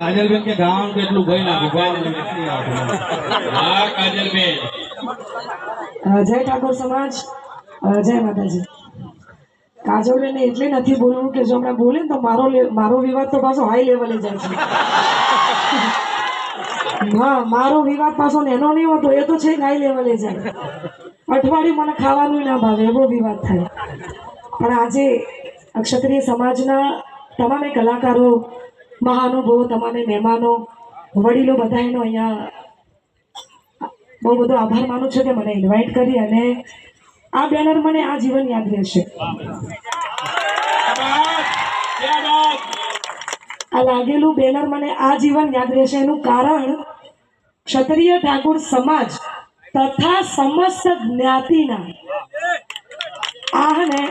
કાજલબેન કે ગાવાનું કેટલું ગાવાનું નથી આવતું. હા કાજલબેન જય ઠાકોર સમાજ. જય માતાજી. કાજોલીને એટલે નથી બોલવું કે જો હમણાં બોલે ને તો મારો મારો વિવાદ તો પાછો હાઈ લેવલે જાય છે. હા, મારો વિવાદ પાછો નેનો નહીં હોતો, એ તો છે હાઈ લેવલે જાય. અઠવાડિયું મને ખાવાનું ના ભાવે, એવો વિવાદ થાય. પણ આજે ક્ષત્રિય સમાજના તમામે કલાકારો મહાનુભવો, તમામે મહેમાનો, વડીલો બધા એનો અહીંયા બહુ બધો આભાર માનું છું કે મને ઇન્વાઇટ કરી અને આ બેનર મને આ જીવન યાદ રહેશે. આ લાગેલું બેનર મને આ જીવન યાદ રહેશે. એનું કારણ ક્ષત્રિય ઠાકોર સમાજ તથા સમસ્ત જ્ઞાતિના આ ને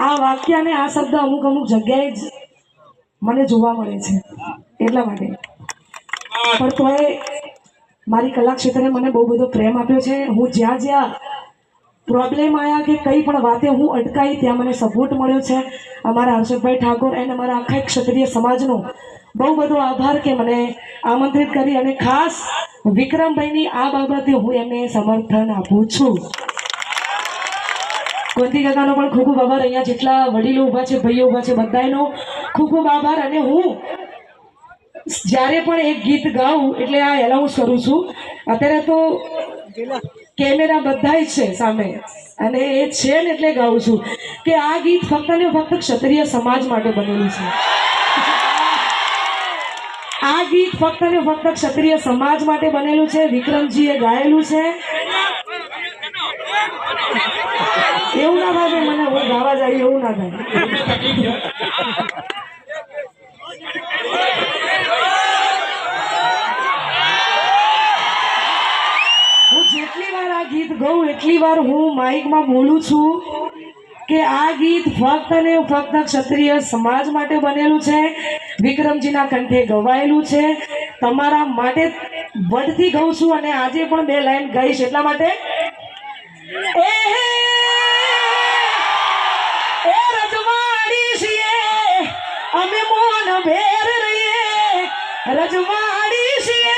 આ વાક્ય અને આ શબ્દ અમુક અમુક જગ્યાએ જ મને જોવા મળે છે. એટલા માટે. પણ તોય મારી કલા ક્ષેત્રે મને બહુ બધો પ્રેમ આપ્યો છે. હું જ્યાં જ્યાં પ્રોબ્લેમ આવ્યા કે કંઈ પણ વાતે હું અટકાઈ ત્યાં મને સપોર્ટ મળ્યો છે. અમારા હર્ષદભાઈ ઠાકોર એન્ડ અમારા આખા ક્ષત્રિય સમાજનો બહુ બધો આભાર કે મને આમંત્રિત કરી અને ખાસ વિક્રમભાઈની આ બાબતે હું એમને સમર્થન આપું છું. કોંતી કાકાનો પણ ખૂબ ખૂબ આભાર. અહીંયા જેટલા વડીલો ઊભા છે, ભાઈઓ ઊભા છે બધાનો ખૂબ ખૂબ આભાર. અને હું જ્યારે પણ એક ગીત ગાઉં એટલે આ એલાઉન્સ કરું છું. અત્યારે તો કેમેરા બધા જ છે સામે. અને એ છે ને એટલે ગાઉં છું કે આ ગીત ફક્ત ને ફક્ત ક્ષત્રિય સમાજ માટે બનેલું છે. આ ગીત ફક્ત ને ફક્ત ક્ષત્રિય સમાજ માટે બનેલું છે. વિક્રમજીએ ગાયેલું છે. એવું ના થાય મને હું ગાવા જાય એવું ના થાય. જેટલી વાર ગીત ગાઉં, એટલી વાર હું માઇકમાં બોલું છું કે આ ગીત ફક્ત ને ફક્ત ક્ષત્રિય સમાજ માટે બનેલું છે. વિક્રમજીના કંઠે ગવાયેલું છે. તમારા માટે વડથી ગાઉં છું અને આજે પણ બે લાઈન ગાઈશ. એટલા માટે? એ રજવાડી છીએ.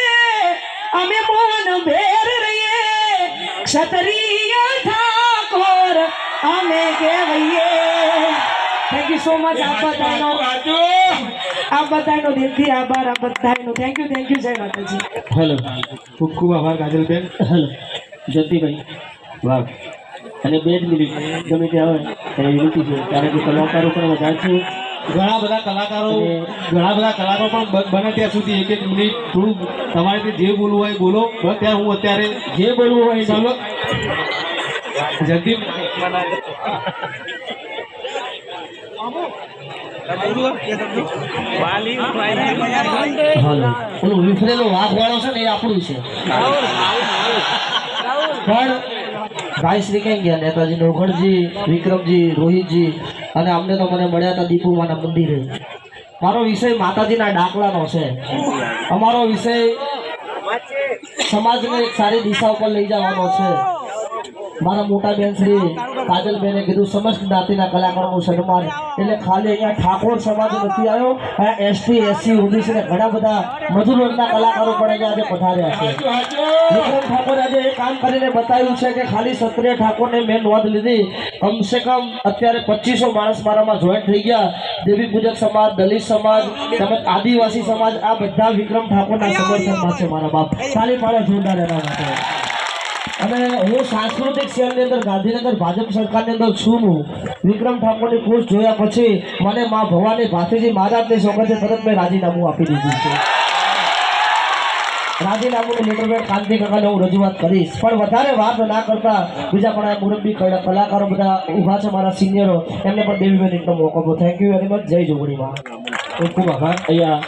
અમે મોન ભેર રહીએ. ક્ષત્રિય ઠાકોર અમે કહેવાઈએ. થેન્ક યુ સો મચ આ બધાનો આ બધાનો દિલથી આભાર આ બધાનો. થેન્ક યુ થેન્ક યુ જય માતાજી. હેલો. ખૂબ ખૂબ આભાર કાજલબેન. હેલો. જ્યોતિભાઈ. વાહ. અને બે જ મિનિટ. ગમે તે આવે એ વિનંતી છે. કારણ કે કલાકારો પણ વધારે છે. ઘણા બધા કલાકારો ઘણા બધા કલાકારો પણ બને ત્યાં સુધી એક એક મિનિટ થોડું તમારે જે જે બોલવું હોય બોલો. ત્યાં હું અત્યારે જે બોલવું હોય ચાલો. જલ્દી હાલો. ઓલું વિફરેલો વાઘ વાળો છે ને એ આપણું છે. પણ ભાઈ શ્રી ક્યાં ગયા. નેતાજી નોખડજી વિક્રમજી, રોહિતજી અને અમને તો મને મળ્યા હતા દીપુમાના મંદિરે. મારો વિષય માતાજીના ડાકલાનો છે. અમારો વિષય સમાજને એક સારી દિશા ઉપર લઈ જવાનો છે. મારા મોટા બેન શ્રી કાજલબેને કીધું સમસ્ત જ્ઞાતિના કલાકારોનું સન્માન. એટલે ખાલી અહીંયા ઠાકોર સમાજ નથી આવ્યો અહીંયા એસટી એસસી ઓબીસી ઘણા બધા મજૂરોના કલાકારો પણ અહીંયા આજે પધાર્યા છે. વિક્રમ ઠાકોર આજે એ કામ કરીને બતાવ્યું છે કે ખાલી ક્ષત્રિય ઠાકોરને મેં નોંધ લીધી. કમસે કમ અત્યારે પચીસો માણસ મારામાં જોઈન્ટ થઈ ગયા. દેવી પૂજક સમાજ દલિત સમાજ તેમજ આદિવાસી સમાજ આ બધા વિક્રમ ઠાકોરના સમર્થનમાં છે મારા બાપ. ખાલી મારા જોરદાર એના માટે. અને હું સાંસ્કૃતિક સેલની અંદર ગાંધીનગર ભાજપ સરકારની અંદર છું હું. વિક્રમ ઠાકોરની પોસ્ટ જોયા પછી મને મા ભવાની ભાતીજી મહારાજની સોગંદે તરત મેં રાજીનામું આપી દીધું છે. રાજીનામું કાંતિ કાકાને હું રજૂઆત કરીશ. પણ વધારે વાત ના કરતા બીજા પણ આ મુરબ્બી કલા- કલાકારો બધા ઊભા છે મારા સિનિયરો એમને પણ બે એકદમ મોકો થેન્ક યુ વેરી મચ જય જોગણીમાં. ખૂબ આભાર. અહીંયા